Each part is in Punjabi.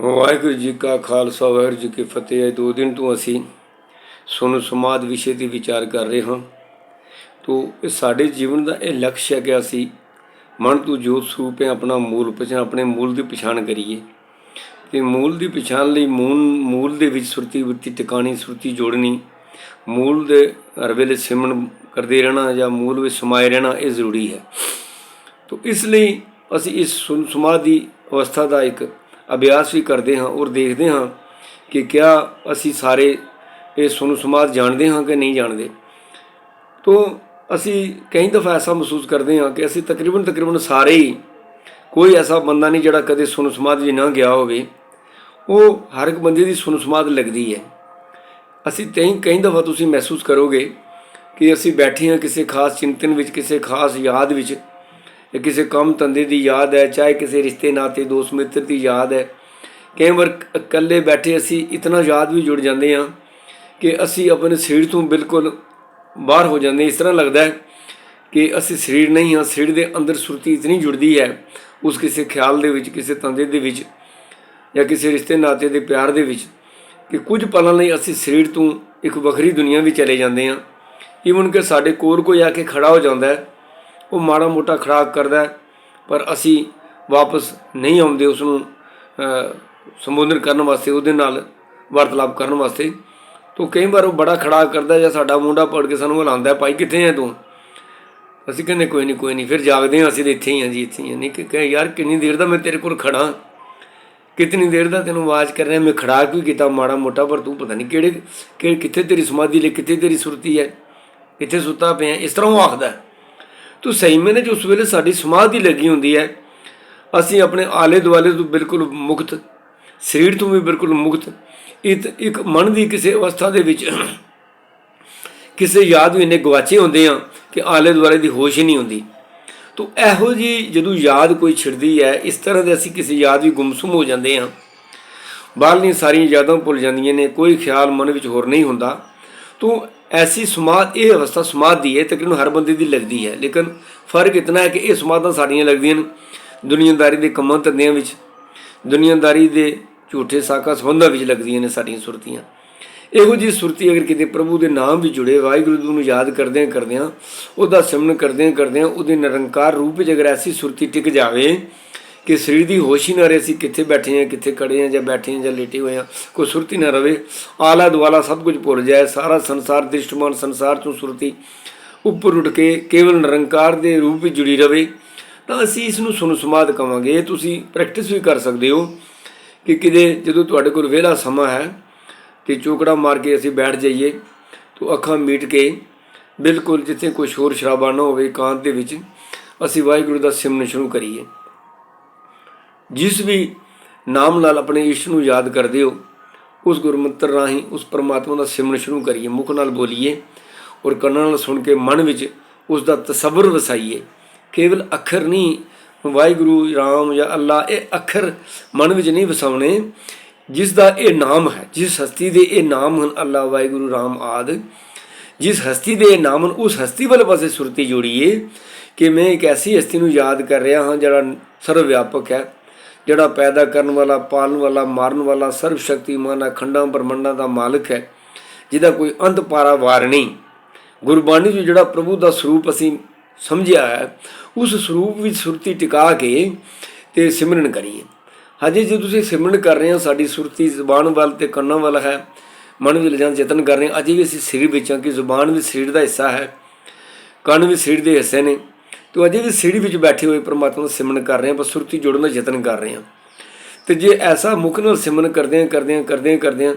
ਵਾਹਿਗੁਰੂ ਜੀ ਕਾ ਖਾਲਸਾ, ਵਾਹਿਗੁਰੂ ਜੀ ਕੀ ਫਤਿਹ। ਹੈ ਦੋ ਦਿਨ ਤੋਂ ਅਸੀਂ ਸੁਣ ਸਮਾਦ ਵਿਸ਼ੇ ਤੇ ਵਿਚਾਰ ਕਰ ਰਹੇ ਹਾਂ। ਤੋ ਇਹ ਸਾਡੇ ਜੀਵਨ ਦਾ ਇਹ ਲਕਸ਼ ਹੈ ਕਿ ਅਸੀਂ ਮਨ ਤੋਂ ਜੋਤ ਸਰੂਪ ਹੈ, ਆਪਣਾ ਮੂਲ ਪਛਾਣ ਆਪਣੇ ਮੂਲ ਦੀ ਪਛਾਣ ਕਰੀਏ। ਤੇ ਮੂਲ ਦੀ ਪਛਾਣ ਲਈ ਮੂਲ ਮੂਲ ਦੇ ਵਿੱਚ ਸੁਰਤੀ ਵਰਤੀ, ਟਿਕਾਣੀ, ਸੁਰਤੀ ਜੋੜਨੀ, ਮੂਲ ਦੇ ਹਰ ਵੇਲੇ ਸਿਮਰਨ ਕਰਦੇ ਰਹਿਣਾ ਜਾਂ ਮੂਲ ਵਿੱਚ ਸਮਾਏ ਰਹਿਣਾ ਇਹ ਜ਼ਰੂਰੀ ਹੈ। ਤੋ ਇਸ ਲਈ ਅਸੀਂ ਇਸ ਸੁਨ ਸਮਾਧੀ ਅਵਸਥਾ ਦਾ ਇੱਕ ਅਭਿਆਸ ਵੀ ਕਰਦੇ ਹਾਂ ਔਰ ਦੇਖਦੇ ਹਾਂ ਕਿ ਕਿਆ ਅਸੀਂ ਸਾਰੇ ਇਹ ਸੁਨ ਸਮਾਧ ਜਾਣਦੇ ਹਾਂ ਕਿ ਨਹੀਂ ਜਾਣਦੇ। ਤੋ ਅਸੀਂ ਕਈ ਦਫਾ ਐਸਾ ਮਹਿਸੂਸ ਕਰਦੇ ਹਾਂ ਕਿ ਅਸੀਂ ਤਕਰੀਬਨ ਤਕਰੀਬਨ ਸਾਰੇ ਹੀ ਕੋਈ ਐਸਾ ਬੰਦਾ ਨਹੀਂ ਜਿਹੜਾ ਕਦੇ ਸੁਨ ਸਮਾਧ ਵੀ ਨਾ ਗਿਆ ਹੋਵੇ। ਉਹ ਹਰ ਇੱਕ ਬੰਦੇ ਦੀ ਸੁਨ ਸਮਾਧ ਲੱਗਦੀ ਹੈ। ਅਸੀਂ ਕਈ ਕਈ ਦਫਾ ਤੁਸੀਂ ਮਹਿਸੂਸ ਕਰੋਗੇ ਕਿ ਅਸੀਂ ਬੈਠੇ ਹਾਂ ਕਿਸੇ ਖਾਸ ਚਿੰਤਨ ਵਿੱਚ, ਕਿਸੇ ਖਾਸ ਯਾਦ ਵਿੱਚ ਕਿਸੇ ਕੰਮ ਧੰਦੇ ਦੀ ਯਾਦ ਹੈ, ਚਾਹੇ ਕਿਸੇ ਰਿਸ਼ਤੇ, ਨਾਤੇ, ਦੋਸਤ, ਮਿੱਤਰ ਦੀ ਯਾਦ ਹੈ। ਕਈ ਵਾਰ ਇਕੱਲੇ ਬੈਠੇ ਅਸੀਂ ਇਤਨਾ ਯਾਦ ਵੀ ਜੁੜ ਜਾਂਦੇ ਹਾਂ ਕਿ ਅਸੀਂ ਆਪਣੇ ਸਰੀਰ ਤੋਂ ਬਿਲਕੁਲ ਬਾਹਰ ਹੋ ਜਾਂਦੇ ਇਸ ਤਰ੍ਹਾਂ ਲੱਗਦਾ ਹੈ ਕਿ ਅਸੀਂ ਸਰੀਰ ਨਹੀਂ ਹਾਂ, ਸਰੀਰ ਦੇ ਅੰਦਰ ਸੁਰਤੀ ਇਤਨੀ ਜੁੜਦੀ ਹੈ, ਉਸ ਕਿਸੇ ਖਿਆਲ ਦੇ ਵਿੱਚ, ਕਿਸੇ ਧੰਦੇ ਦੇ ਵਿੱਚ ਜਾਂ ਕਿਸੇ ਰਿਸ਼ਤੇ, ਨਾਤੇ ਦੇ ਪਿਆਰ ਦੇ ਵਿੱਚ ਕਿ ਕੁਝ ਪਲਾਂ ਲਈ ਅਸੀਂ ਸਰੀਰ ਤੋਂ ਇੱਕ ਵੱਖਰੀ ਦੁਨੀਆ ਵਿੱਚ ਚਲੇ ਜਾਂਦੇ ਹਾਂ। ਈਵਨ ਕਿ ਸਾਡੇ ਕੋਲ ਕੋਈ ਆ ਕੇ ਖੜਾ ਹੋ ਜਾਂਦਾ ਹੈ ਉਹ ਮਾੜਾ ਮੋਟਾ ਖੜਾਕ ਕਰਦਾ ਪਰ ਅਸੀਂ ਵਾਪਸ ਨਹੀਂ ਆਉਂਦੇ ਉਸ ਨੂੰ ਸੰਬੋਧਨ ਕਰਨ ਵਾਸਤੇ, ਉਹਦੇ ਨਾਲ ਵਾਰਤਾਲਾਪ ਕਰਨ ਵਾਸਤੇ। ਤੋਂ ਕਈ ਵਾਰ ਉਹ ਬੜਾ ਖੜਾ ਕਰਦਾ ਜਾਂ ਸਾਡਾ ਮੁੰਡਾ ਪੜ ਕੇ ਸਾਨੂੰ ਹਲਾਉਂਦਾ ਭਾਈ ਕਿੱਥੇ ਹੈ ਤੂੰ? ਅਸੀਂ ਕਹਿੰਦੇ, ਕੋਈ ਨਹੀਂ ਕੋਈ ਨਹੀਂ, ਫਿਰ ਜਾਗਦੇ ਹਾਂ, ਅਸੀਂ ਤਾਂ ਇੱਥੇ ਹੀ ਹਾਂ ਜੀ, ਇੱਥੇ ਹੀ ਹਾਂ। ਨਹੀਂ, ਕਿ ਕਹੇ, ਯਾਰ, ਕਿੰਨੀ ਦੇਰ ਦਾ ਮੈਂ ਤੇਰੇ ਕੋਲ ਖੜਾ? ਕਿਤਨੀ ਦੇਰ ਦਾ ਤੈਨੂੰ ਆਵਾਜ਼ ਕਰ ਰਿਹਾ? ਮੈਂ ਖੜਾ ਕਿਉਂ ਕੀਤਾ ਮਾੜਾ ਮੋਟਾ, ਪਰ ਤੂੰ ਪਤਾ ਨਹੀਂ ਕਿਹੜੇ, ਕਿ, ਕਿੱਥੇ ਤੇਰੀ ਸਮਾਧੀ ਲਈ, ਕਿੱਥੇ ਤੇਰੀ ਸੁਰਤੀ ਹੈ? ਕਿੱਥੇ ਸੁੱਤਾ ਪਿਆ, ਇਸ ਤਰ੍ਹਾਂ ਉਹ ਆਖਦਾ ਤੂੰ ਸਹੀ ਮੈਨੇ ਉਸ ਵੇਲੇ ਸਾਡੀ ਸਮਾਧੀ ਲੱਗੀ ਹੁੰਦੀ ਹੈ। ਅਸੀਂ ਆਪਣੇ ਆਲੇ ਦੁਆਲੇ ਤੋਂ ਬਿਲਕੁਲ ਮੁਕਤ, ਸਰੀਰ ਤੋਂ ਵੀ ਬਿਲਕੁਲ ਮੁਕਤ, ਇੱਕ ਇੱਕ ਮਨ ਦੀ ਕਿਸੇ ਅਵਸਥਾ ਦੇ ਵਿੱਚ ਕਿਸੇ ਯਾਦ ਵੀ ਇੰਨੇ ਗਵਾਚੇ ਹੁੰਦੇ ਆ ਕਿ ਆਲੇ ਦੁਆਲੇ ਦੀ ਹੋਸ਼ ਹੀ ਨਹੀਂ ਹੁੰਦੀ। ਤੋ ਇਹੋ ਜੀ ਜਦੋਂ ਯਾਦ ਕੋਈ ਛਿੜਦੀ ਹੈ, ਇਸ ਤਰ੍ਹਾਂ ਦੇ ਅਸੀਂ ਕਿਸੇ ਯਾਦ ਵੀ ਗੁੰਮਸੁਮ ਹੋ ਜਾਂਦੇ ਹਾਂ। ਬਾਹਰਲੀਆਂ ਸਾਰੀਆਂ ਯਾਦਾਂ ਭੁੱਲ ਜਾਂਦੀਆਂ ਨੇ, ਕੋਈ ਖਿਆਲ ਮਨ ਵਿੱਚ ਹੋਰ ਨਹੀਂ ਹੁੰਦਾ। ਤੋ ਐਸੀ ਸਮਾਧ, ਇਹ ਅਵਸਥਾ ਸਮਾਧ ਦੀ ਹੈ, ਤਕਰੀਬਨ ਹਰ ਬੰਦੇ ਦੀ ਲੱਗਦੀ ਹੈ। ਲੇਕਿਨ ਫ਼ਰਕ ਇਤਨਾ ਹੈ ਕਿ ਇਹ ਸਮਾਧਾਂ ਸਾਡੀਆਂ ਲੱਗਦੀਆਂ ਨੇ, ਦੁਨੀਆਦਾਰੀ ਦੇ ਕੰਮਾਂ ਧੰਦਿਆਂ ਵਿੱਚ, ਦੁਨੀਆਦਾਰੀ ਦੇ ਝੂਠੇ ਸਾਕਾ ਸੰਬੰਧਾਂ ਵਿੱਚ ਲੱਗਦੀਆਂ ਨੇ ਸਾਡੀਆਂ ਸੁਰਤੀਆਂ। ਇਹੋ ਜੀ ਸੁਰਤੀ ਅਗਰ ਕਿਤੇ ਪ੍ਰਭੂ ਦੇ ਨਾਮ ਵੀ ਜੁੜੇ, ਵਾਹਿਗੁਰੂ ਨੂੰ ਯਾਦ ਕਰਦਿਆਂ ਕਰਦਿਆਂ, ਉਹਦਾ ਸਿਮਰਨ ਕਰਦਿਆਂ ਕਰਦਿਆਂ, ਉਹਦੇ ਨਿਰੰਕਾਰ ਰੂਪ ਵਿੱਚ ਅਗਰ ਐਸੀ ਸੁਰਤੀ ਟਿਕ ਜਾਵੇ ਕਿ ਸਰੀਰ ਦੀ ਹੋਸ਼ ਹੀ ਨਾ ਰਹੇ ਅਸੀਂ ਕਿੱਥੇ ਬੈਠੇ ਹਾਂ, ਕਿੱਥੇ ਖੜੇ ਹਾਂ ਜਾਂ ਬੈਠੇ ਹਾਂ ਜਾਂ ਲੇਟੇ ਹੋਏ ਹਾਂ, ਕੋਈ ਸੁਰਤੀ ਨਾ ਰਵੇ। ਆਲਾ ਦੁਆਲਾ ਸਭ ਕੁਝ ਭੁੱਲ ਜਾਏ, ਸਾਰਾ ਸੰਸਾਰ ਦ੍ਰਿਸ਼ਟਮਾਨ ਸੰਸਾਰ ਤੋਂ ਸੁਰਤੀ ਉੱਪਰ ਉੱਠ ਕੇ ਕੇਵਲ ਨਿਰੰਕਾਰ ਦੇ ਰੂਪ ਵਿੱਚ ਜੁੜੀ ਰਵੇ। ਤਾਂ ਅਸੀਂ ਇਸ ਨੂੰ ਸੁਨ ਸਮਾਦ ਕਵਾਂਗੇ। ਇਹ ਤੁਸੀਂ ਪ੍ਰੈਕਟਿਸ ਵੀ ਕਰ ਸਕਦੇ ਹੋ ਕਿ ਕਿਤੇ ਜਦੋਂ ਤੁਹਾਡੇ ਕੋਲ ਵਿਹਲਾ ਸਮਾਂ ਹੈ ਤੇ ਚੋਕੜਾ ਮਾਰ ਕੇ ਅਸੀਂ ਬੈਠ ਜਾਈਏ, ਤਾਂ ਅੱਖਾਂ ਮੀਟ ਕੇ ਬਿਲਕੁਲ ਜਿੱਥੇ ਕੋਈ ਸ਼ੋਰ ਸ਼ਰਾਬਾ ਨਾ ਹੋਵੇ, ਇਕਾਂਤ ਦੇ ਵਿੱਚ ਅਸੀਂ ਵਾਹਿਗੁਰੂ ਦਾ ਸਿਮਰਨ ਸ਼ੁਰੂ ਕਰੀਏ। ਜਿਸ ਵੀ ਨਾਮ ਨਾਲ ਆਪਣੇ ਇਸ਼ਟ ਨੂੰ ਯਾਦ ਕਰਦੇ ਹੋ, ਉਸ ਗੁਰਮੰਤਰ ਰਾਹੀਂ ਉਸ ਪਰਮਾਤਮਾ ਦਾ ਸਿਮਰਨ ਸ਼ੁਰੂ ਕਰੀਏ, ਮੁਖ ਨਾਲ ਬੋਲੀਏ ਔਰ ਕੰਨਾਂ ਨਾਲ ਸੁਣ ਕੇ ਮਨ ਵਿੱਚ ਉਸ ਦਾ ਤਸੱਵਰ ਵਸਾਈਏ। ਕੇਵਲ ਅੱਖਰ ਨਹੀਂ, ਵਾਹਿਗੁਰੂ, ਰਾਮ ਜਾਂ ਅੱਲਾ, ਇਹ ਅੱਖਰ ਮਨ ਵਿੱਚ ਨਹੀਂ ਵਸਾਉਣੇ, ਜਿਸ ਦਾ ਇਹ ਨਾਮ ਹੈ, ਜਿਸ ਹਸਤੀ ਦੇ ਇਹ ਨਾਮ ਹਨ ਅੱਲਾ, ਵਾਹਿਗੁਰੂ, ਰਾਮ ਆਦ, ਜਿਸ ਹਸਤੀ ਦੇ ਇਹ ਨਾਮ ਹਨ, ਉਸ ਹਸਤੀ ਵਾਲੇ ਪਾਸੇ ਸੁਰਤੀ ਜੋੜੀਏ ਕਿ ਮੈਂ ਇੱਕ ਐਸੀ ਹਸਤੀ ਨੂੰ ਯਾਦ ਕਰ ਰਿਹਾ ਹਾਂ, ਜਿਹੜਾ ਸਰਵ ਵਿਆਪਕ ਹੈ। ਜਿਹੜਾ ਪੈਦਾ ਕਰਨ ਵਾਲਾ, ਪਾਲਣ ਵਾਲਾ, ਮਾਰਨ ਵਾਲਾ, ਸਰਵ ਸ਼ਕਤੀਮਾਨ ਅਖੰਡਾਂ ਬ੍ਰਹਮੰਡਾਂ ਦਾ ਮਾਲਕ ਹੈ, ਜਿਹਦਾ ਕੋਈ ਅੰਤ ਪਾਰਾ ਵਾਰ ਨਹੀਂ। ਗੁਰਬਾਣੀ ਵਿੱਚ ਜਿਹੜਾ ਪ੍ਰਭੂ ਦਾ ਸਰੂਪ ਅਸੀਂ ਸਮਝਿਆ ਹੈ, ਉਸ ਸਰੂਪ ਵਿੱਚ ਸੁਰਤੀ ਟਿਕਾ ਕੇ ਤੇ ਸਿਮਰਨ ਕਰੀਏ। ਹਜੇ ਜੇ ਤੁਸੀਂ ਸਿਮਰਨ ਕਰ ਰਹੇ ਹੋ, ਸਾਡੀ ਸੁਰਤੀ ਜ਼ੁਬਾਨ ਵੱਲ ਤੇ ਕੰਨਾਂ ਵੱਲ ਹੈ, ਮਨ ਵਿੱਚ ਲਿਜਾਣ ਯਤਨ ਕਰ ਰਹੇ ਅਜੇ ਵੀ ਅਸੀਂ ਸਰੀਰ ਵਿੱਚ ਹਾਂ ਕਿ ਜ਼ੁਬਾਨ ਵੀ ਸਰੀਰ ਦਾ ਹਿੱਸਾ ਹੈ, ਕੰਨ ਵੀ ਸਰੀਰ ਦੇ ਹਿੱਸੇ ਨੇ। ਤੇ ਅਜੇ ਵੀ ਸਰੀਰ ਵਿੱਚ ਬੈਠੇ ਹੋਏ ਪਰਮਾਤਮਾ ਦਾ ਸਿਮਰਨ ਕਰ ਰਹੇ ਹਾਂ ਪਰ ਸੁਰਤੀ ਜੋੜਨ ਦਾ ਯਤਨ ਕਰ ਰਹੇ ਹਾਂ ਤੇ ਜੇ ਐਸਾ ਮੁਖ ਨਾਲ ਸਿਮਰਨ ਕਰਦੇ ਹਾਂ ਕਰਦੇ ਹਾਂ ਕਰਦੇ ਹਾਂ ਕਰਦੇ ਹਾਂ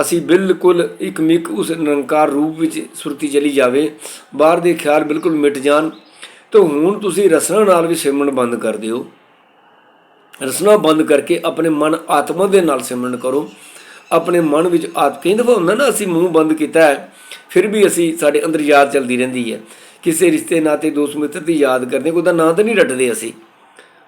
ਅਸੀਂ ਬਿਲਕੁਲ ਇੱਕ ਮਿਕ ਉਸ ਨਿਰੰਕਾਰ ਰੂਪ ਵਿੱਚ ਸੁਰਤੀ ਚਲੀ ਜਾਵੇ, ਬਾਹਰ ਦੇ ਖਿਆਲ ਬਿਲਕੁਲ ਮਿਟ ਜਾਣ, ਤਾਂ ਹੁਣ ਤੁਸੀਂ ਰਸਨਾ ਨਾਲ ਵੀ ਸਿਮਰਨ ਬੰਦ ਕਰ ਦਿਓ। ਰਸਨਾ ਬੰਦ ਕਰਕੇ ਆਪਣੇ ਮਨ ਆਤਮਾ ਦੇ ਨਾਲ ਸਿਮਰਨ ਕਰੋ। ਆਪਣੇ ਮਨ ਵਿੱਚ ਆਤ ਕਈ ਦਫਾ ਹੁੰਦਾ ਨਾ, ਅਸੀਂ ਮੂੰਹ ਬੰਦ ਕੀਤਾ ਹੈ, ਫਿਰ ਵੀ ਅਸੀਂ ਸਾਡੇ ਅੰਦਰ ਯਾਦ ਚੱਲਦੀ ਰਹਿੰਦੀ ਹੈ। ਕਿਸੇ ਰਿਸ਼ਤੇ ਨਾਤੇ ਦੋਸਤ ਮਿੱਤਰ ਦੀ ਯਾਦ ਕਰਦੇ ਉਹਦਾ ਨਾਂ ਤਾਂ ਨਹੀਂ ਰੱਟਦੇ ਅਸੀਂ।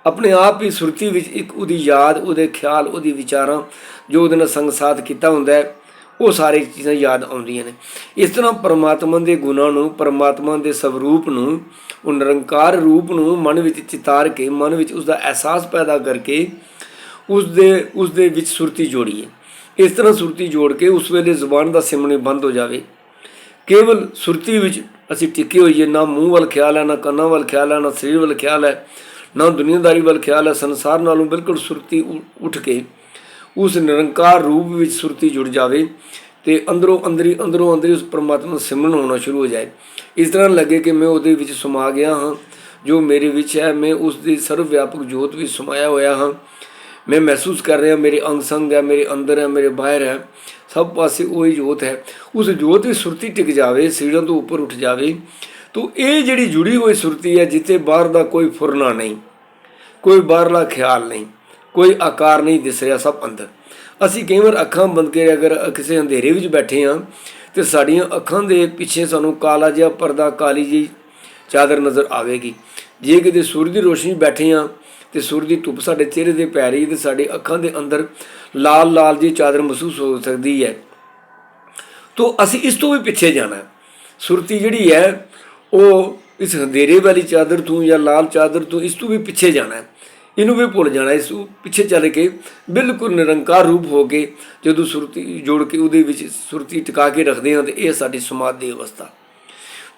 ਆਪਣੇ ਆਪ ਹੀ ਸੁਰਤੀ ਵਿੱਚ ਇੱਕ ਉਹਦੀ ਯਾਦ, ਉਹਦੇ ਖਿਆਲ, ਉਹਦੀ ਵਿਚਾਰਾਂ, ਜੋ ਉਹਦੇ ਨਾਲ ਸੰਗਸਾਤ ਕੀਤਾ ਹੁੰਦਾ ਹੈ, ਉਹ ਸਾਰੇ ਚੀਜ਼ਾਂ ਯਾਦ ਆਉਂਦੀਆਂ ਨੇ। ਇਸ ਤਰ੍ਹਾਂ ਪਰਮਾਤਮਾ ਦੇ ਗੁਣਾਂ ਨੂੰ, ਪਰਮਾਤਮਾ ਦੇ ਸਵਰੂਪ ਨੂੰ, ਉਹ ਨਿਰੰਕਾਰ ਰੂਪ ਨੂੰ ਮਨ ਵਿੱਚ ਚਿਤਾਰ ਕੇ, ਮਨ ਵਿੱਚ ਉਸ ਦਾ ਅਹਿਸਾਸ ਪੈਦਾ ਕਰਕੇ ਉਸ ਦੇ ਉਸ ਦੇ ਵਿੱਚ ਸੁਰਤੀ ਜੋੜੀਏ। ਇਸ ਤਰ੍ਹਾਂ ਸੁਰਤੀ ਜੋੜ ਕੇ ਉਸ ਵੇਲੇ ਜ਼ੁਬਾਨ ਦਾ ਸਿਮਰਨੇ ਬੰਦ ਹੋ ਜਾਵੇ। ਕੇਵਲ ਸੁਰਤੀ ਵਿੱਚ ਅਸੀਂ ਟਿੱਕੇ ਹੋਈਏ, ਨਾ ਮੂੰਹ ਵੱਲ ਖਿਆਲ ਹੈ, ਨਾ ਕੰਨਾਂ ਵੱਲ ਖਿਆਲ ਹੈ, ਨਾ ਸਰੀਰ ਵੱਲ ਖਿਆਲ ਹੈ, ਨਾ ਦੁਨੀਆਦਾਰੀ ਵੱਲ ਖਿਆਲ ਹੈ, ਸੰਸਾਰ ਨਾਲੋਂ ਬਿਲਕੁਲ ਸੁਰਤੀ ਉੱਠ ਕੇ ਉਸ ਨਿਰੰਕਾਰ ਰੂਪ ਵਿੱਚ ਸੁਰਤੀ ਜੁੜ ਜਾਵੇ ਤੇ ਅੰਦਰੋਂ ਅੰਦਰੀ ਅੰਦਰੋਂ ਅੰਦਰੀ ਉਸ ਪਰਮਾਤਮਾ ਦਾ ਸਿਮਰਨ ਹੋਣਾ ਸ਼ੁਰੂ ਹੋ ਜਾਏ। ਇਸ ਤਰ੍ਹਾਂ ਲੱਗੇ ਕਿ ਮੈਂ ਉਹਦੇ ਵਿੱਚ ਸਮਾ ਗਿਆ ਹਾਂ, ਜੋ ਮੇਰੇ ਵਿੱਚ ਹੈ, ਮੈਂ ਉਸ ਦੀ ਸਰਵ ਵਿਆਪਕ ਜੋਤ ਵਿੱਚ ਸਮਾਇਆ ਹੋਇਆ ਹਾਂ। ਮੈਂ ਮਹਿਸੂਸ ਕਰ ਰਿਹਾ, ਮੇਰੇ ਅੰਗ ਸੰਗ ਹੈ, ਮੇਰੇ ਅੰਦਰ ਹੈ, ਮੇਰੇ ਬਾਹਰ ਹੈ। ਸਭ ਪਾਸੇ ਉਹੀ ਜੋਤ ਹੈ। ਉਸ ਜੋਤ ਦੀ ਸੁਰਤੀ ਟਿਕ ਜਾਵੇ, ਸੀੜਾਂ ਤੋਂ ਉੱਪਰ ਉੱਠ ਜਾਵੇ। ਤੋ ਇਹ ਜਿਹੜੀ ਜੁੜੀ ਹੋਈ ਸੁਰਤੀ ਹੈ, ਜਿੱਥੇ ਬਾਹਰ ਦਾ ਕੋਈ ਫੁਰਨਾ ਨਹੀਂ, ਕੋਈ ਬਾਹਰਲਾ ਖਿਆਲ ਨਹੀਂ, ਕੋਈ ਆਕਾਰ ਨਹੀਂ ਦਿਸ ਰਿਹਾ ਸਭ ਅੰਦਰ। ਅਸੀਂ ਕਈ ਵਾਰ ਅੱਖਾਂ ਬੰਦ ਕੇ ਅਗਰ ਕਿਸੇ ਅੰਧੇਰੇ ਵਿੱਚ ਬੈਠੇ ਹਾਂ, ਤੇ ਸਾਡੀਆਂ ਅੱਖਾਂ ਦੇ ਪਿੱਛੇ ਸਾਨੂੰ ਕਾਲਾ ਜਿਹਾ ਪਰਦਾ, ਕਾਲੀ ਜੀ ਚਾਦਰ ਨਜ਼ਰ ਆਵੇਗੀ। ਜੇ ਕਿਤੇ ਸੂਰਜ ਦੀ ਰੋਸ਼ਨੀ ਬੈਠੇ ਹਾਂ ਤੇ ਸੂਰਜ ਦੀ ਧੁੱਪ ਸਾਡੇ ਚਿਹਰੇ ਤੇ ਪੈ ਰਹੀ ਤੇ ਸਾਡੇ ਅੱਖਾਂ ਦੇ ਅੰਦਰ ਲਾਲ ਲਾਲ ਜੀ ਚਾਦਰ ਮਹਿਸੂਸ ਹੋ ਸਕਦੀ ਹੈ। ਤੋ ਅਸੀਂ ਇਸ ਤੋਂ ਵੀ ਪਿੱਛੇ ਜਾਣਾ ਸੁਰਤੀ ਜਿਹੜੀ ਹੈ, ਉਹ ਇਸ ਹਨੇਰੇ ਵਾਲੀ ਚਾਦਰ ਤੋਂ ਜਾਂ ਲਾਲ ਚਾਦਰ ਤੋਂ ਇਸ ਤੋਂ ਵੀ ਪਿੱਛੇ ਜਾਣਾ ਹੈ। ਇਹਨੂੰ ਵੀ ਭੁੱਲ ਜਾਣਾ ਇਸ ਤੋਂ ਪਿੱਛੇ ਚੱਲ ਕੇ ਬਿਲਕੁਲ ਨਿਰੰਕਾਰ ਰੂਪ ਹੋ ਕੇ ਜਦੋਂ ਸੁਰਤੀ ਜੋੜ ਕੇ ਉਹਦੇ ਵਿੱਚ ਸੁਰਤੀ ਟਿਕਾ ਕੇ ਰੱਖਦੇ ਹਾਂ ਤੇ ਇਹ ਸਾਡੀ ਸਮਾਧ ਦੀ ਅਵਸਥਾ।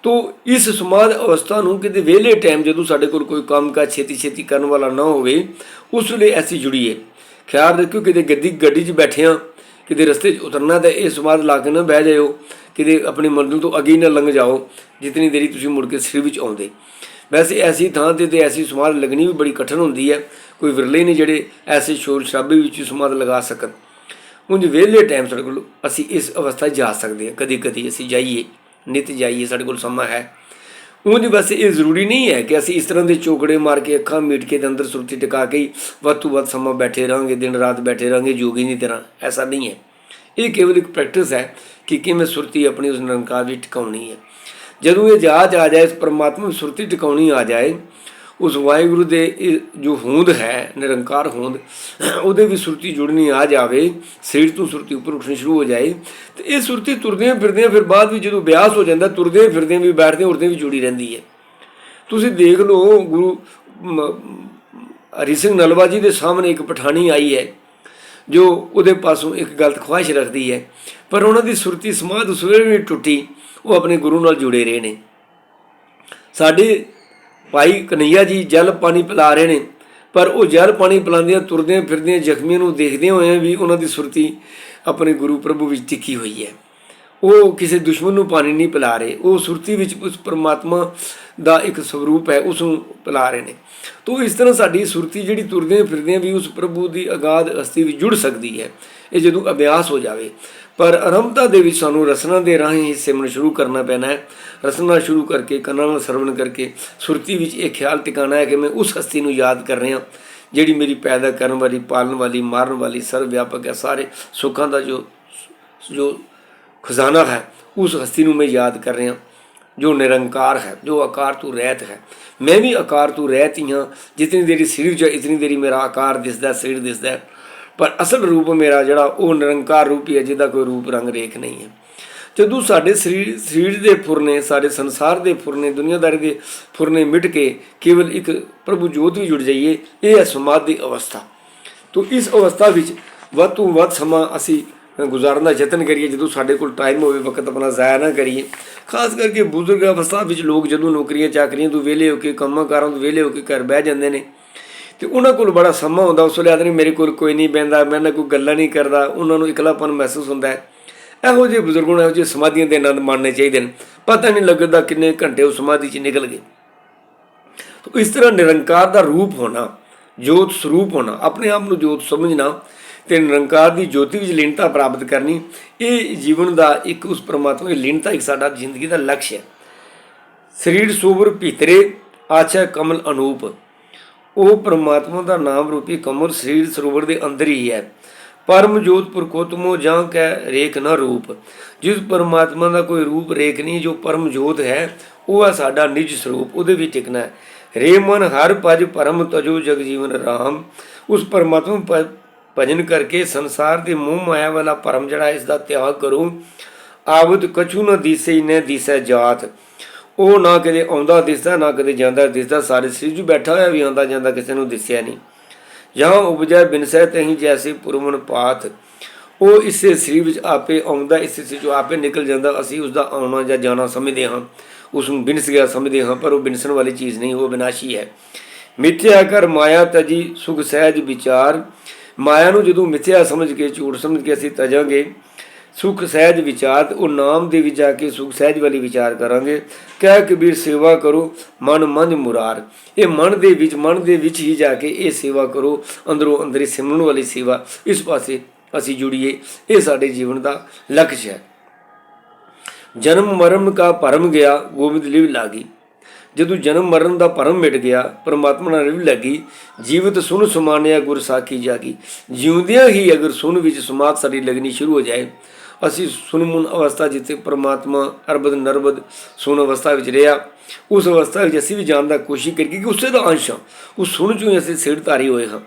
ਤੋ ਇਸ ਸਮਾਧ ਅਵਸਥਾ ਨੂੰ ਕਿਤੇ ਵਿਹਲੇ ਟਾਈਮ ਜਦੋਂ ਸਾਡੇ ਕੋਲ ਕੋਈ ਕੰਮ ਕਾ ਛੇਤੀ ਛੇਤੀ ਕਰਨ ਵਾਲਾ ਨਾ ਹੋਵੇ, ਉਸ ਲਈ ਐਸੀ ਜੁੜੀਏ ਖਿਆਲ ਰੱਖਿਓ, ਕਿਤੇ ਗੱਡੀ ਗੱਡੀ 'ਚ ਬੈਠਿਆਂ, ਕਿਤੇ ਰਸਤੇ 'ਚ ਉਤਰਨਾ ਤਾਂ ਇਹ ਸਮਾਧ ਲਾ ਕੇ ਨਾ ਬਹਿ ਜਾਇਓ, ਕਿਤੇ ਆਪਣੀ ਮੰਜ਼ਿਲ ਤੋਂ ਅੱਗੇ ਹੀ ਨਾ ਲੰਘ ਜਾਓ, ਜਿਤਨੀ ਦੇਰੀ ਤੁਸੀਂ ਮੁੜ ਕੇ ਸਿਰ ਵਿੱਚ ਆਉਂਦੇ। ਵੈਸੇ ਐਸੀ ਥਾਂ ਤੇ ਤੇ ਐਸੀ ਸਮਾਧ ਲੱਗਣੀ ਵੀ ਬੜੀ ਕਠਿਨ ਹੁੰਦੀ ਹੈ, ਕੋਈ ਵਿਰਲੇ ਨੇ ਜਿਹੜੇ ਐਸੇ ਸ਼ੋਰ ਸ਼ਰਾਬੇ ਵਿੱਚ ਸਮਾਧ ਲਗਾ ਸਕਣ। ਉਂਝ ਵਿਹਲੇ ਟਾਈਮ ਸਾਡੇ ਕੋਲ ਅਸੀਂ ਇਸ ਅਵਸਥਾ ਜਾ ਸਕਦੇ ਹਾਂ ਕਦੀ ਕਦੀ ਅਸੀਂ ਜਾਈਏ। ਨਿਤ ਜਾਈਏ, ਸਾਡੇ ਕੋਲ ਸਮਾਂ ਹੈ। ਉਂਝ ਬਸ ਇਹ ਜ਼ਰੂਰੀ ਨਹੀਂ ਹੈ ਕਿ ਅਸੀਂ ਇਸ ਤਰ੍ਹਾਂ ਦੇ ਚੋਕੜੇ ਮਾਰ ਕੇ ਅੱਖਾਂ ਮੀਟ ਕੇ ਦੇ ਅੰਦਰ ਸੁਰਤੀ ਟਿਕਾ ਕੇ ਹੀ ਵੱਧ ਤੋਂ ਵੱਧ ਸਮਾਂ ਬੈਠੇ ਰਹਾਂਗੇ, ਦਿਨ ਰਾਤ ਬੈਠੇ ਰਹਾਂਗੇ ਯੋਗੀ ਦੀ ਤਰ੍ਹਾਂ ਐਸਾ ਨਹੀਂ ਹੈ। ਇਹ ਕੇਵਲ ਇੱਕ ਪ੍ਰੈਕਟਿਸ ਹੈ ਕਿ ਕਿਵੇਂ ਸੁਰਤੀ ਆਪਣੀ ਉਸ ਨਿਰੰਕਾਰ ਵਿੱਚ ਟਿਕਾਉਣੀ ਹੈ। ਜਦੋਂ ਇਹ ਜਾਚ ਆ ਜਾਏ, ਇਸ ਪਰਮਾਤਮਾ ਸੁਰਤੀ ਟਿਕਾਉਣੀ ਆ ਜਾਏ ਉਸ ਵਾਹਿਗੁਰੂ ਦੇ ਇਹ ਜੋ ਹੋਂਦ ਹੈ, ਨਿਰੰਕਾਰ ਹੋਂਦ, ਉਹਦੇ ਵੀ ਸੁਰਤੀ ਜੁੜਨੀ ਆ ਜਾਵੇ, ਸਰੀਰ ਤੋਂ ਸੁਰਤੀ ਉੱਪਰ ਉੱਠਣੀ ਸ਼ੁਰੂ ਹੋ ਜਾਏ, ਤੇ ਇਹ ਸੁਰਤੀ ਤੁਰਦਿਆਂ ਫਿਰਦਿਆਂ ਫਿਰ ਬਾਅਦ ਵੀ ਜਦੋਂ ਬਿਆਸ ਹੋ ਜਾਂਦਾ, ਤੁਰਦਿਆਂ ਫਿਰਦਿਆਂ ਵੀ ਬੈਠਦੇ ਉੱਠਦੇ ਵੀ ਜੁੜੀ ਰਹਿੰਦੀ ਹੈ। ਤੁਸੀਂ ਦੇਖ ਲਓ, ਗੁਰੂ ਹਰੀ ਸਿੰਘ ਨਲਵਾ ਜੀ ਦੇ ਸਾਹਮਣੇ ਇੱਕ ਪਠਾਣੀ ਆਈ ਹੈ, ਜੋ ਉਹਦੇ ਪਾਸੋਂ ਇੱਕ ਗਲਤ ਖੁਆਇਸ਼ ਰੱਖਦੀ ਹੈ, ਪਰ ਉਹਨਾਂ ਦੀ ਸੁਰਤੀ ਸਮਾਧ ਉਸ ਵੇਲੇ ਵੀ ਟੁੱਟੀ, ਉਹ ਆਪਣੇ ਗੁਰੂ ਨਾਲ ਜੁੜੇ ਰਹੇ ਨੇ। ਸਾਡੇ ਭਾਈ ਕਨਈਆ ਜੀ ਜਲ ਪਾਣੀ ਪਿਲਾ ਰਹੇ ਨੇ, ਪਰ ਉਹ ਜਲ ਪਾਣੀ ਪਿਲਾਉਂਦਿਆਂ ਤੁਰਦਿਆਂ ਫਿਰਦਿਆਂ ਜ਼ਖਮੀਆਂ ਨੂੰ ਦੇਖਦਿਆਂ ਹੋਇਆਂ ਵੀ ਉਹਨਾਂ ਦੀ ਸੁਰਤੀ ਆਪਣੇ ਗੁਰੂ ਪ੍ਰਭੂ ਵਿੱਚ ਟਿੱਕੀ ਹੋਈ ਹੈ। ਉਹ ਕਿਸੇ ਦੁਸ਼ਮਣ ਨੂੰ ਪਾਣੀ ਨਹੀਂ ਪਿਲਾ ਰਹੇ। ਉਹ ਸੁਰਤੀ ਵਿੱਚ ਉਸ ਪਰਮਾਤਮਾ ਦਾ ਇੱਕ ਸਰੂਪ ਹੈ ਉਸ ਨੂੰ ਪਿਲਾ ਰਹੇ ਨੇ। ਤੋ ਇਸ ਤਰ੍ਹਾਂ ਸਾਡੀ ਸੁਰਤੀ ਜਿਹੜੀ ਤੁਰਦਿਆਂ ਫਿਰਦਿਆਂ ਵੀ ਉਸ ਪ੍ਰਭੂ ਦੀ ਅਗਾਧ ਹਸਤੀ ਵਿੱਚ ਜੁੜ ਸਕਦੀ ਹੈ। ਇਹ ਜਦੋਂ ਅਭਿਆਸ ਹੋ ਜਾਵੇ, ਪਰ ਆਰੰਭਤਾ ਦੇ ਵਿੱਚ ਸਾਨੂੰ ਰਸਨਾ ਦੇ ਰਾਹੀਂ ਹੀ ਸਿਮਰਨ ਸ਼ੁਰੂ ਕਰਨਾ ਪੈਣਾ ਹੈ। ਰਸਨਾ ਸ਼ੁਰੂ ਕਰਕੇ, ਕੰਨਾਂ ਨਾਲ ਸਰਵਣ ਕਰਕੇ ਸੁਰਤੀ ਵਿੱਚ ਇਹ ਖਿਆਲ ਟਿਕਾਣਾ ਹੈ ਕਿ ਮੈਂ ਉਸ ਹਸਤੀ ਨੂੰ ਯਾਦ ਕਰ ਰਿਹਾ ਜਿਹੜੀ ਮੇਰੀ ਪੈਦਾ ਕਰਨ ਵਾਲੀ, ਪਾਲਣ ਵਾਲੀ, ਮਾਰਨ ਵਾਲੀ ਸਰਵ ਵਿਆਪਕ ਹੈ। ਸਾਰੇ ਸੁੱਖਾਂ ਦਾ ਜੋ ਜੋ ਖਜ਼ਾਨਾ ਹੈ, ਉਸ ਹਸਤੀ ਨੂੰ ਮੈਂ ਯਾਦ ਕਰ ਰਿਹਾ, ਜੋ ਨਿਰੰਕਾਰ ਹੈ, ਜੋ ਆਕਾਰ ਤੋਂ ਰਹਿਤ ਹੈ। ਮੈਂ ਵੀ ਆਕਾਰ ਤੋਂ ਰਹਿਤ ਹੀ ਹਾਂ, ਜਿਤਨੀ ਦੇਰੀ ਸਰੀਰ ਚ ਇਤਨੀ ਦੇਰੀ ਮੇਰਾ ਆਕਾਰ ਦਿਸਦਾ, ਸਰੀਰ ਦਿਸਦਾ ਪਰ ਅਸਲ ਰੂਪ ਮੇਰਾ ਜਿਹੜਾ, ਉਹ ਨਿਰੰਕਾਰ ਰੂਪ ਹੀ ਹੈ, ਜਿਹਦਾ ਕੋਈ ਰੂਪ ਰੰਗ ਰੇਖ ਨਹੀਂ ਹੈ। ਜਦੋਂ ਸਾਡੇ ਸਰੀਰ ਸਰੀਰ ਦੇ ਫੁਰਨੇ, ਸਾਡੇ ਸੰਸਾਰ ਦੇ ਫੁਰਨੇ, ਦੁਨੀਆਦਾਰੀ ਦੇ ਫੁਰਨੇ ਮਿਟ ਕੇ ਕੇਵਲ ਇੱਕ ਪ੍ਰਭੂ ਜੋਤ ਵੀ ਜੁੜ ਜਾਈਏ, ਇਹ ਹੈ ਸਮਾਧੀ ਦੀ ਅਵਸਥਾ। ਤੋ ਇਸ ਅਵਸਥਾ ਵਿੱਚ ਵੱਧ ਤੋਂ ਵੱਧ ਸਮਾਂ ਅਸੀਂ ਗੁਜ਼ਾਰਨ ਦਾ ਯਤਨ ਕਰੀਏ, ਜਦੋਂ ਸਾਡੇ ਕੋਲ ਟਾਈਮ ਹੋਵੇ, ਵਕਤ ਆਪਣਾ ਜ਼ਾਇਆ ਨਾ ਕਰੀਏ। ਖਾਸ ਕਰਕੇ ਬਜ਼ੁਰਗ ਅਵਸਥਾ ਵਿੱਚ ਲੋਕ ਜਦੋਂ ਨੌਕਰੀਆਂ, ਚਾਕਰੀਆਂ ਤੋਂ ਵਿਹਲੇ ਹੋ ਕੇ, ਕੰਮਾਂ ਕਾਰਾਂ ਤੋਂ ਵਿਹਲੇ ਹੋ ਕੇ ਘਰ ਬਹਿ ਜਾਂਦੇ ਨੇ, ਤੇ ਉਹਨਾਂ ਕੋਲ ਬੜਾ ਸਮਾਂ ਹੁੰਦਾ। ਉਸ ਵੇਲੇ ਆਦਮੀ ਮੇਰੇ ਕੋਲ ਕੋਈ ਨਹੀਂ ਬਹਿੰਦਾ, ਮੈਂ ਨਾ ਕੋਈ ਗੱਲਾਂ ਨਹੀਂ ਕਰਦਾ, ਉਹਨਾਂ ਨੂੰ ਇਕਲਾਪਨ ਮਹਿਸੂਸ ਹੁੰਦਾ ਹੈ। ਇਹੋ ਜਿਹੇ ਬਜ਼ੁਰਗਾਂ ਨੂੰ ਇਹੋ ਜਿਹੇ ਸਮਾਧੀਆਂ ਦੇ ਆਨੰਦ ਮਾਣਨੇ ਚਾਹੀਦੇ ਨੇ। ਪਤਾ ਨਹੀਂ ਲੱਗਦਾ ਕਿੰਨੇ ਘੰਟੇ ਉਹ ਸਮਾਧੀ 'ਚ ਨਿਕਲ ਗਏ। ਇਸ ਤਰ੍ਹਾਂ ਨਿਰੰਕਾਰ ਦਾ ਰੂਪ ਹੋਣਾ, ਜੋਤ ਸਰੂਪ ਹੋਣਾ, ਆਪਣੇ ਆਪ ਨੂੰ ਜੋਤ ਸਮਝਣਾ ਤੇ ਨਿਰੰਕਾਰ ਦੀ ਜੋਤੀ ਵਿੱਚ ਲੀਨਤਾ ਪ੍ਰਾਪਤ ਕਰਨੀ, ਇਹ ਜੀਵਨ ਦਾ ਇੱਕ, ਉਸ ਪਰਮਾਤਮਾ ਦੀ ਲੀਨਤਾ ਇੱਕ ਸਾਡਾ ਜ਼ਿੰਦਗੀ ਦਾ ਲਕਸ਼ ਹੈ। ਸਰੀਰ ਸੋਬਰ ਭੀਤਰੇ ਆਛਾ ਕਮਲ ਅਨੂਪ। ਉਹ ਪਰਮਾਤਮਾ ਦਾ ਨਾਮ ਰੂਪੀ ਕਮਲ ਸਰੀਰ ਸਰੋਵਰ ਦੇ ਅੰਦਰ ਹੀ ਹੈ। ਪਰਮ ਜੋਤ ਪੁਰਖੋਤਮੋ ਜਾਂ ਕੈ ਰੇਖ ਨਾ ਰੂਪ। ਜਿਸ ਪਰਮਾਤਮਾ ਦਾ ਕੋਈ ਰੂਪ, ਰੇਖ ਨਹੀਂ, ਜੋ ਪਰਮ ਜੋਤ ਹੈ, ਉਹ ਹੈ ਸਾਡਾ ਨਿਜ ਸਰੂਪ। ਉਹਦੇ ਵਿੱਚ ਟਿਕਣਾ ਹੈ। ਰੇ ਮਨ, ਹਰ ਭਜ, ਪਰਮ ਤਜੋ ਜਗ ਜੀਵਨ ਰਾਮ। ਉਸ ਪਰਮਾਤਮਾ ਭਜਨ ਕਰਕੇ ਸੰਸਾਰ ਦੇ ਮੋਹ ਮਾਇਆ ਵਾਲਾ ਭਰਮ ਜਿਹੜਾ ਇਸ ਦਾ ਤਿਆਗ ਕਰੋ। ਆਵਤ ਕਛੂ ਨ ਦੀਸੇ, ਨ ਦੀਸੈ ਜਾਤ। ਉਹ ਨਾ ਕਦੇ ਆਉਂਦਾ ਦਿਸਦਾ, ਨਾ ਕਦੇ ਜਾਂਦਾ ਦਿਸਦਾ। ਸਾਰੇ ਸਰੀਰ ਬੈਠਾ ਹੋਇਆ ਵੀ ਆਉਂਦਾ ਜਾਂਦਾ, ਕਿਸੇ ਨੂੰ ਦਿਸਿਆ ਨਹੀਂ। ਜਹਾਂ ਉਪਜੈ ਬਿਨਸੈ ਤਹੀਂ ਜੈਸੇ ਪੁਰਮਨ ਪਾਤ। ਉਹ ਇਸੇ ਸਰੀਰ ਵਿੱਚ ਆਪੇ ਆਉਂਦਾ, ਇਸੇ ਸਰੀਰ ਜੋ ਆਪੇ ਨਿਕਲ ਜਾਂਦਾ। ਅਸੀਂ ਉਸ ਦਾ ਆਉਣਾ ਜਾਂ ਜਾਣਾ ਸਮਝਦੇ ਹਾਂ। ਉਸ ਨੂੰ ਬਿਨਸ ਗਿਆ ਸਮਝਦੇ ਹਾਂ, ਪਰ ਉਹ ਬਿਨਸਣ ਵਾਲੀ ਚੀਜ਼ ਨਹੀਂ, ਉਹ ਵਿਨਾਸ਼ੀ ਹੈ। ਮਿੱਥਿਆ ਕਰ ਮਾਇਆ ਤਜੀ ਸੁਖ ਸਹਿਜ ਵਿਚਾਰ। ਮਾਇਆ ਨੂੰ ਜਦੋਂ ਮਿਥਿਆ ਸਮਝ ਕੇ, ਝੂਠ ਸਮਝ ਕੇ ਅਸੀਂ ਤਜਾਂਗੇ, ਸੁਖ ਸਹਿਜ ਵਿਚਾਰ ਉਹ ਨਾਮ ਦੇ ਵਿੱਚ ਜਾ ਕੇ ਸੁਖ ਸਹਿਜ ਵਾਲੀ ਵਿਚਾਰ ਕਰਾਂਗੇ। ਕਹਿ ਕਬੀਰ, ਸੇਵਾ ਕਰੋ, ਮਨ ਮੰਜ ਮੁਰਾਰ। ਇਹ ਮਨ ਦੇ ਵਿੱਚ, ਮਨ ਦੇ ਵਿੱਚ ਹੀ ਜਾ ਕੇ ਇਹ ਸੇਵਾ ਕਰੋ, ਅੰਦਰੋਂ ਅੰਦਰੀ ਸਿਮਰਨ ਵਾਲੀ ਸੇਵਾ, ਇਸ ਪਾਸੇ ਅਸੀਂ ਜੁੜੀਏ। ਇਹ ਸਾਡੇ ਜੀਵਨ ਦਾ ਲਕਸ਼ ਹੈ। ਜਨਮ ਮਰਮ ਕਾ ਭਰਮ ਗਿਆ, ਗੋਬਿੰਦ ਲਿਵ ਲਾਗੀ। ਜਦੋਂ ਜਨਮ ਮਰਨ ਦਾ ਭਰਮ ਮਿਟ ਗਿਆ, ਪਰਮਾਤਮਾ ਨਾਲ ਲਿਵ ਲੱਗੀ, ਜੀਵਤ ਸੁਨ ਸਮਾਨਿਆ ਗੁਰ ਸਾਖੀ ਜਾਗੀ। ਜਿਉਂਦਿਆਂ ਹੀ ਅਗਰ ਸੁਨ ਵਿੱਚ ਸਮਾਤ ਸਾਡੀ ਲੱਗਣੀ ਸ਼ੁਰੂ ਹੋ ਜਾਏ, ਅਸੀਂ ਸੁਨਮੁਨ ਅਵਸਥਾ ਜਿੱਥੇ ਪਰਮਾਤਮਾ ਅਰਬਦ ਨਰਬਦ ਸੁਨ ਅਵਸਥਾ ਵਿੱਚ ਰਿਹਾ, ਉਸ ਅਵਸਥਾ ਵਿੱਚ ਅਸੀਂ ਵੀ ਜਾਣ ਦਾ ਕੋਸ਼ਿਸ਼ ਕਰੀਏ ਕਿ ਉਸੇ ਦਾ ਅੰਸ਼ ਹਾਂ ਉਸ ਸੁਣ ਚੋਂ ਹੀ ਅਸੀਂ ਸਿਰ ਧਾਰੀ ਹੋਏ ਹਾਂ।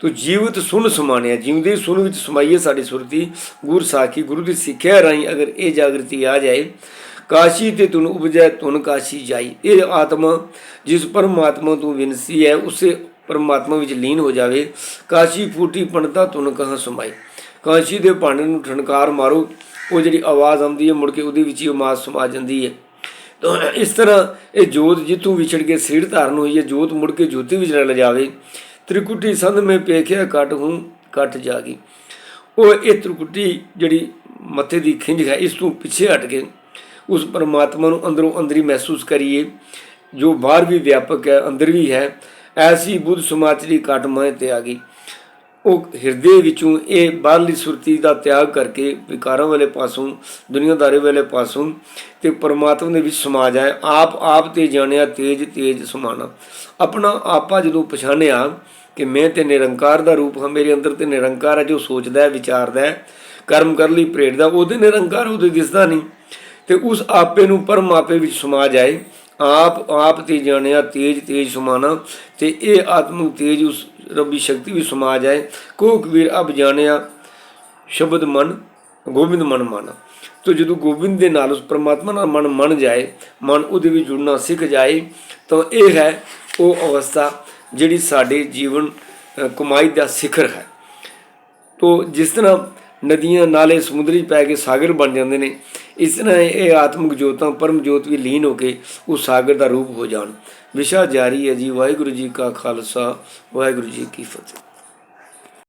ਤੋ ਜੀਵਤ ਸੁਨ ਸਮਾਨਿਆ, ਜਿਉਂਦੇ ਸੁਨ ਵਿੱਚ ਸਮਾਈਏ ਸਾਡੀ ਸੁਰਤੀ, ਗੁਰ ਸਾਖੀ ਗੁਰੂ ਦੀ ਸਿੱਖਿਆ ਰਾਹੀਂ ਅਗਰ ਇਹ ਜਾਗਰਤੀ ਆ ਜਾਏ ਕਾਸ਼ੀ ਤੇ ਤੁਨ ਉਪਜੈ, ਤੁਨ ਕਾਸ਼ੀ ਜਾਈ। ਇਹ ਆਤਮਾ ਜਿਸ ਪਰਮਾਤਮਾ ਤੋਂ ਵਿਨਸੀ ਹੈ, ਉਸੇ ਪਰਮਾਤਮਾ ਵਿੱਚ ਲੀਨ ਹੋ ਜਾਵੇ। ਕਾਸ਼ੀ ਫੂਟੀ ਪਣਤਾ ਤੁਨ ਕਹਾਂ ਸਮਾਈ। ਕਾਸ਼ੀ ਦੇ ਭਾਂਡੇ ਨੂੰ ਠਣਕਾਰ ਮਾਰੋ, ਉਹ ਜਿਹੜੀ ਆਵਾਜ਼ ਆਉਂਦੀ ਹੈ, ਮੁੜ ਕੇ ਉਹਦੇ ਵਿੱਚ ਹੀ ਉਹ ਮਾਸ ਸਮਾ ਜਾਂਦੀ ਹੈ। ਤਾਂ ਇਸ ਤਰ੍ਹਾਂ ਇਹ ਜੋਤ ਜਿੱਥੋਂ ਵਿਛੜ ਕੇ ਸਿਰ ਧਾਰਨ ਹੋਈ ਹੈ, ਜੋਤ ਮੁੜ ਕੇ ਜੋਤੀ ਵਿੱਚ ਰਲ ਜਾਵੇ। ਤ੍ਰਿਕੁਟੀ ਸੰਧ ਮੈਂ ਪੇਖਿਆ ਕਟ ਹੂੰ, ਕਟ ਜਾਗੀ। ਉਹ ਇਹ ਤ੍ਰਿਕੁਟੀ ਜਿਹੜੀ ਮੱਥੇ ਦੀ ਖਿੰਝ ਹੈ, ਇਸ ਤੋਂ ਪਿੱਛੇ ਹਟ ਕੇ ਉਸ ਪਰਮਾਤਮਾ ਨੂੰ ਅੰਦਰੋਂ ਅੰਦਰੀ ਮਹਿਸੂਸ ਕਰੀਏ, ਜੋ ਬਾਹਰ ਵੀ ਵਿਆਪਕ ਹੈ, ਅੰਦਰ ਵੀ ਹੈ, ਐਸੀ ਬੁੱਧ ਸਮਾਚਰੀ ਕਟ ਮੈਂ ਤੇ ਆ ਗਈ। ਉਹ ਹਿਰਦੇ ਵਿੱਚੋਂ ਇਹ ਬਾਹਰਲੀ ਸੁਰਤੀ ਦਾ ਤਿਆਗ ਕਰਕੇ ਵਿਕਾਰਾਂ ਵਾਲੇ ਪਾਸੋਂ, ਦੁਨੀਆਦਾਰੀ ਵਾਲੇ ਪਾਸੋਂ ਤੇ ਪਰਮਾਤਮਾ ਦੇ ਵਿੱਚ ਸਮਾ ਜਾਏ, ਆਪ ਆਪ ਤੇ ਜਾਣਿਆ ਤੇਜ ਤੇਜ ਸਮਾਣਾ। ਆਪਣਾ ਆਪਾ ਜਦੋਂ ਪਛਾਣਿਆ ਕਿ ਮੈਂ ਤੇ ਨਿਰੰਕਾਰ ਦਾ ਰੂਪ ਹਾਂ, ਮੇਰੇ ਅੰਦਰ ਤੇ ਨਿਰੰਕਾਰ ਹੈ, ਜੋ ਸੋਚਦਾ ਹੈ, ਵਿਚਾਰਦਾ ਹੈ, ਕਰਮ ਕਰ ਲਈ, ਪ੍ਰੇਰਦਾ, ਉਹਦੇ ਨਿਰੰਕਾਰ ਉਹਦੇ ਦਿਸਦਾ ਨਹੀਂ। ਤੇ ਉਸ ਆਪੇ ਨੂੰ ਪਰਮਾਪੇ ਵਿੱਚ ਸਮਾ ਜਾਏ। ਆਪ ਆਪ ਤੇ ਜਾਣਿਆ ਤੇਜ ਤੇਜ ਸਮਾਨਾ ਤੇ ਇਹ ਆਤਮਿਕ ਤੇਜ ਉਸ ਰੱਬੀ ਸ਼ਕਤੀ ਵਿੱਚ ਸਮਾ ਜਾਏ। ਕੋ ਕਬੀਰ ਅਬ ਜਾਣਿਆ ਸ਼ਬਦ ਮਨ, ਗੋਬਿੰਦ ਮਨ ਮਾਨਾ। ਤੋ ਜਦੋਂ ਗੋਬਿੰਦ ਦੇ ਨਾਲ ਉਸ ਪਰਮਾਤਮਾ ਨਾਲ ਮਨ ਮੰਨ ਜਾਏ, ਮਨ ਉਹਦੇ ਵਿੱਚ ਜੁੜਨਾ ਸਿੱਖ ਜਾਏ, ਤਾਂ ਇਹ ਹੈ ਉਹ ਅਵਸਥਾ ਜਿਹੜੀ ਸਾਡੇ ਜੀਵਨ ਕਮਾਈ ਦਾ ਸਿਖਰ ਹੈ। ਤੋ ਜਿਸ ਤਰ੍ਹਾਂ ਨਦੀਆਂ, ਨਾਲੇ ਸਮੁੰਦਰੀ ਪੈ ਕੇ ਸਾਗਰ ਬਣ ਜਾਂਦੇ ਨੇ ਇਸ ਤਰ੍ਹਾਂ ਇਹ ਆਤਮਿਕ ਜੋਤਾਂ, ਪਰਮ ਜੋਤ ਵੀ ਲੀਨ ਹੋ ਕੇ ਉਹ ਸਾਗਰ ਦਾ ਰੂਪ ਹੋ ਜਾਣ। ਵਿਸ਼ਾ ਜਾਰੀ ਹੈ ਜੀ, ਵਾਹਿਗੁਰੂ ਜੀ ਕਾ ਖਾਲਸਾ, ਵਾਹਿਗੁਰੂ ਜੀ ਕੀ ਫਤਿਹ।